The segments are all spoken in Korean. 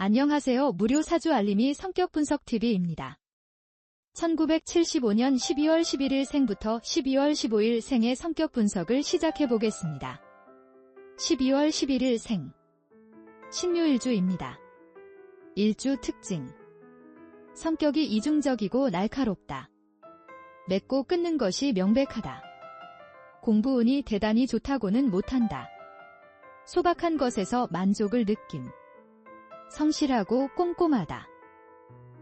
안녕하세요. 무료 사주 알림이 성격 분석 TV입니다. 1975년 12월 11일 생부터 12월 15일 생의 성격 분석을 시작해 보겠습니다. 12월 11일 생 신묘일주입니다. 일주 특징 성격이 이중적이고 날카롭다. 맺고 끊는 것이 명백하다. 공부운이 대단히 좋다고는 못한다. 소박한 것에서 만족을 느낌. 성실하고 꼼꼼하다.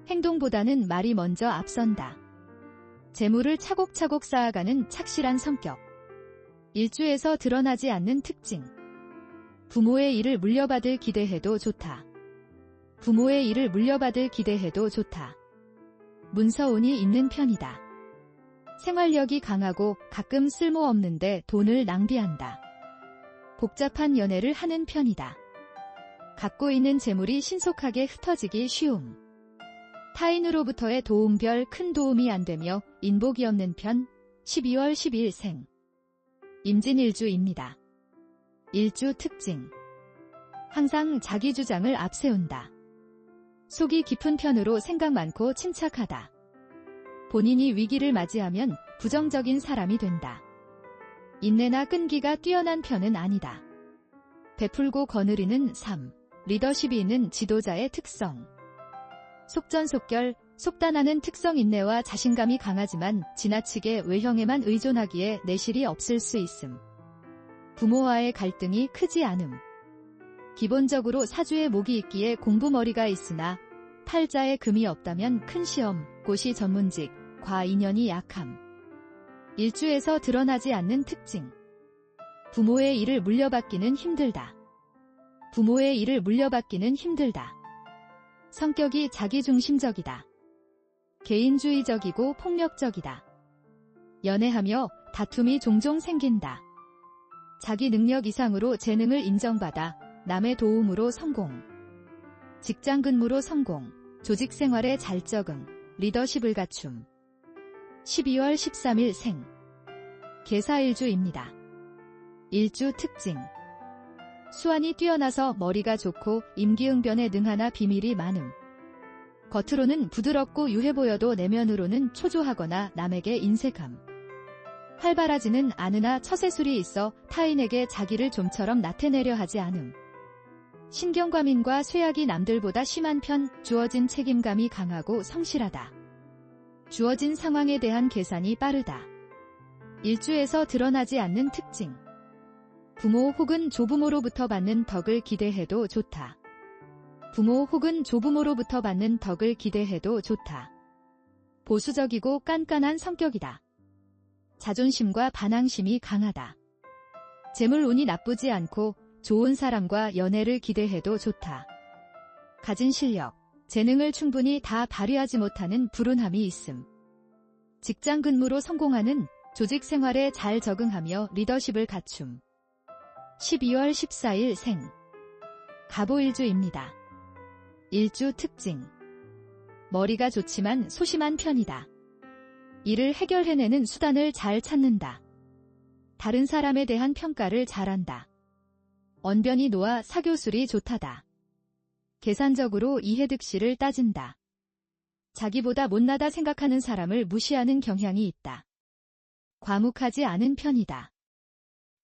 행동보다는 말이 먼저 앞선다. 재물을 차곡차곡 쌓아가는 착실한 성격. 일주에서 드러나지 않는 특징. 부모의 일을 물려받을 기대해도 좋다. 부모의 일을 물려받을 기대해도 좋다. 문서운이 있는 편이다. 생활력이 강하고 가끔 쓸모없는데 돈을 낭비한다. 복잡한 연애를 하는 편이다. 갖고 있는 재물이 신속하게 흩어지기 쉬움. 타인으로부터의 도움별 큰 도움이 안 되며 인복이 없는 편 12월 12일 생. 임진일주입니다. 일주 특징. 항상 자기 주장을 앞세운다. 속이 깊은 편으로 생각 많고 침착하다. 본인이 위기를 맞이하면 부정적인 사람이 된다. 인내나 끈기가 뛰어난 편은 아니다. 베풀고 거느리는 삶, 리더십이 있는 지도자의 특성. 속전속결, 속단하는 특성 인내와 자신감이 강하지만 지나치게 외형에만 의존하기에 내실이 없을 수 있음. 부모와의 갈등이 크지 않음. 기본적으로 사주에 목이 있기에 공부머리가 있으나 팔자에 금이 없다면 큰 시험, 고시 전문직, 과 인연이 약함. 일주에서 드러나지 않는 특징. 부모의 일을 물려받기는 힘들다. 부모의 일을 물려받기는 힘들다. 성격이 자기중심적이다. 개인주의적이고 폭력적이다. 연애하며 다툼이 종종 생긴다. 자기 능력 이상으로 재능을 인정받아 남의 도움으로 성공. 직장 근무로 성공. 조직 생활에 잘 적응. 리더십을 갖춤. 12월 13일 생. 개사일주입니다. 일주 특징. 수완이 뛰어나서 머리가 좋고 임기응변에 능하나 비밀이 많음. 겉으로는 부드럽고 유해 보여도 내면으로는 초조하거나 남에게 인색함. 활발하지는 않으나 처세술이 있어 타인에게 자기를 좀처럼 나타내려 하지 않음. 신경과민과 쇠약이 남들보다 심한 편 주어진 책임감이 강하고 성실하다. 주어진 상황에 대한 계산이 빠르다. 일주에서 드러나지 않는 특징. 부모 혹은 조부모로부터 받는 덕을 기대해도 좋다. 부모 혹은 조부모로부터 받는 덕을 기대해도 좋다. 보수적이고 깐깐한 성격이다. 자존심과 반항심이 강하다. 재물 운이 나쁘지 않고 좋은 사람과 연애를 기대해도 좋다. 가진 실력, 재능을 충분히 다 발휘하지 못하는 불운함이 있음. 직장 근무로 성공하는 조직 생활에 잘 적응하며 리더십을 갖춤. 12월 14일 생. 가보일주입니다. 일주 특징. 머리가 좋지만 소심한 편이다. 일을 해결해내는 수단을 잘 찾는다. 다른 사람에 대한 평가를 잘한다. 언변이 놓아 사교술이 좋다다. 계산적으로 이해득실을 따진다. 자기보다 못나다 생각하는 사람을 무시하는 경향이 있다. 과묵하지 않은 편이다.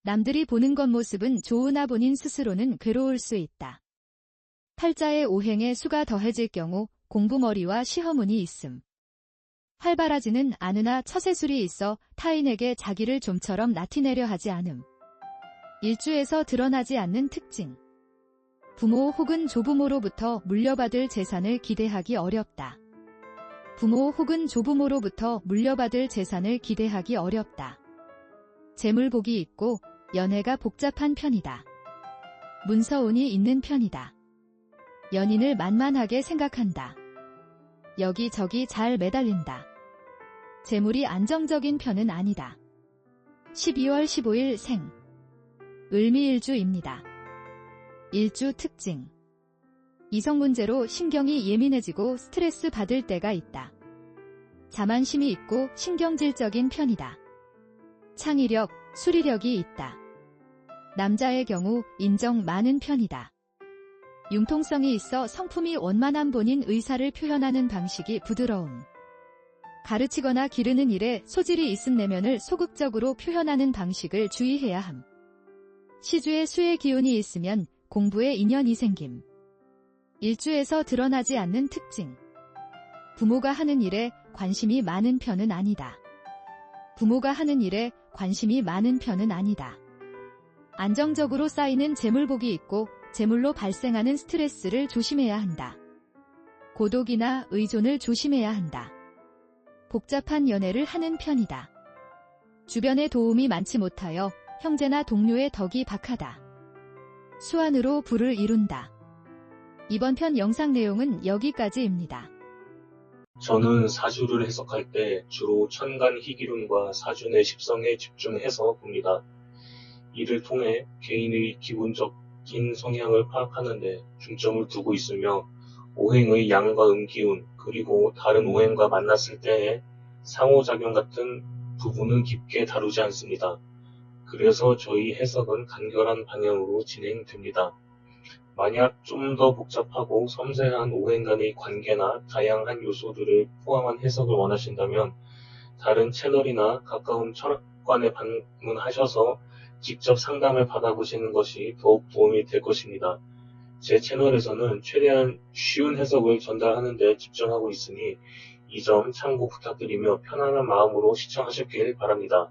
남들이 보는 겉모습은 좋으나 본인 스스로는 괴로울 수 있다. 팔자의 오행에 수가 더해질 경우 공부머리와 시험운이 있음. 활발하지는 않으나 처세술이 있어 타인에게 자기를 좀처럼 나티내려 하지 않음. 일주에서 드러나지 않는 특징. 부모 혹은 조부모로부터 물려받을 재산을 기대하기 어렵다. 부모 혹은 조부모로부터 물려받을 재산을 기대하기 어렵다. 재물복이 있고 연애가 복잡한 편이다. 문서운이 있는 편이다. 연인을 만만하게 생각한다. 여기저기 잘 매달린다. 재물이 안정적인 편은 아니다. 12월 15일 생. 을미일주입니다. 일주 특징. 이성 문제로 신경이 예민해지고 스트레스 받을 때가 있다. 자만심이 있고 신경질적인 편이다. 창의력, 수리력이 있다. 남자의 경우 인정 많은 편이다. 융통성이 있어 성품이 원만한 본인 의사를 표현하는 방식이 부드러움. 가르치거나 기르는 일에 소질이 있음 내면을 소극적으로 표현하는 방식을 주의해야 함. 시주에 수의 기운이 있으면 공부에 인연이 생김. 일주에서 드러나지 않는 특징. 부모가 하는 일에 관심이 많은 편은 아니다. 부모가 하는 일에 관심이 많은 편은 아니다. 안정적으로 쌓이는 재물복이 있고 재물로 발생하는 스트레스를 조심해야 한다. 고독이나 의존을 조심해야 한다. 복잡한 연애를 하는 편이다. 주변에 도움이 많지 못하여 형제나 동료의 덕이 박하다. 수완으로 부를 이룬다. 이번 편 영상 내용은 여기까지입니다. 저는 사주를 해석할 때 주로 천간 희기운과 사주의 십성에 집중해서 봅니다. 이를 통해 개인의 기본적인 성향을 파악하는 데 중점을 두고 있으며 오행의 양과 음기운 그리고 다른 오행과 만났을 때의 상호작용 같은 부분은 깊게 다루지 않습니다. 그래서 저희 해석은 간결한 방향으로 진행됩니다. 만약 좀 더 복잡하고 섬세한 오행 간의 관계나 다양한 요소들을 포함한 해석을 원하신다면 다른 채널이나 가까운 철학관에 방문하셔서 직접 상담을 받아보시는 것이 더욱 도움이 될 것입니다. 제 채널에서는 최대한 쉬운 해석을 전달하는 데 집중하고 있으니 이 점 참고 부탁드리며 편안한 마음으로 시청하셨길 바랍니다.